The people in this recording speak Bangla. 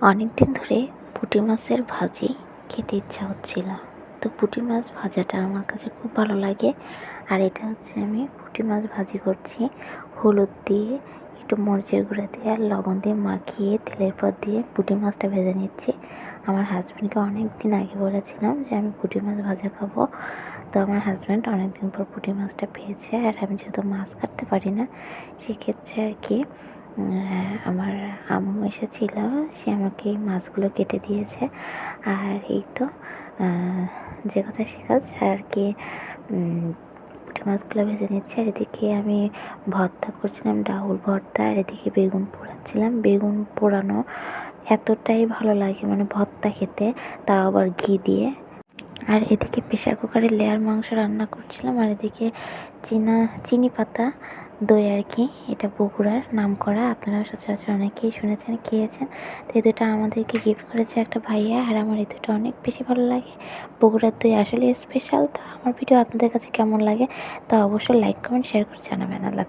অনেক দিন ধরে পুঁটি মাছের ভাজি খেতে ইচ্ছা হচ্ছিল। তো পুঁটি মাছ ভাজাটা আমার কাছে খুব ভালো লাগে। আর এটা হচ্ছে আমি পুঁটি মাছ ভাজি করছি। হলুদ দিয়ে, একটু মরিচের গুঁড়া দিয়ে আর লবণ দিয়ে মাখিয়ে তেলের পর দিয়ে পুঁটি মাছটা ভেজে নিচ্ছি। আমার হাজব্যান্ডকে অনেক দিন আগে বলেছিলাম যে আমি পুঁটি মাছ ভাজা খাব। তো আমার হাজব্যান্ড অনেক দিন পর পুঁটি মাছটা পেয়েছে। আর আমি যেহেতু মাছ কাটতে পারি না, সেক্ষেত্রে আর কি আমার আম্মু এসেছিল, সে আমাকে এই মাছগুলো কেটে দিয়েছে। আর এই তো যে কথা কাজ, আর কি পুঁটি মাছগুলো ভেজে নিচ্ছি। আর এদিকে আমি ভর্তা করছিলাম, ডাউল ভর্তা, আর এদিকে বেগুন পোড়াচ্ছিলাম। বেগুন পোড়ানো এতটাই ভালো লাগে মানে ভর্তা খেতে, তাও আবার ঘি দিয়ে। আর এদিকে প্রেশার কুকারে লেয়ার মাংস রান্না করছিলাম, আর এদিকে চীনা, চিনি পাতা দই আর কি, এটা বগুড়ার নাম করা আপনারা সচরাচর অনেকেই শুনেছেন, খেয়েছেন। তো এই দুটো আমাদেরকে গিফট করেছে একটা ভাইয়া, আর আমার এই দুটো অনেক বেশি ভালো লাগে। বগুড়ার দই আসলে স্পেশাল তো আমার ভিডিও আপনাদের কাছে কেমন লাগে, তা অবশ্যই লাইক কমেন্ট শেয়ার করে জানাবেন। আল্লাহ।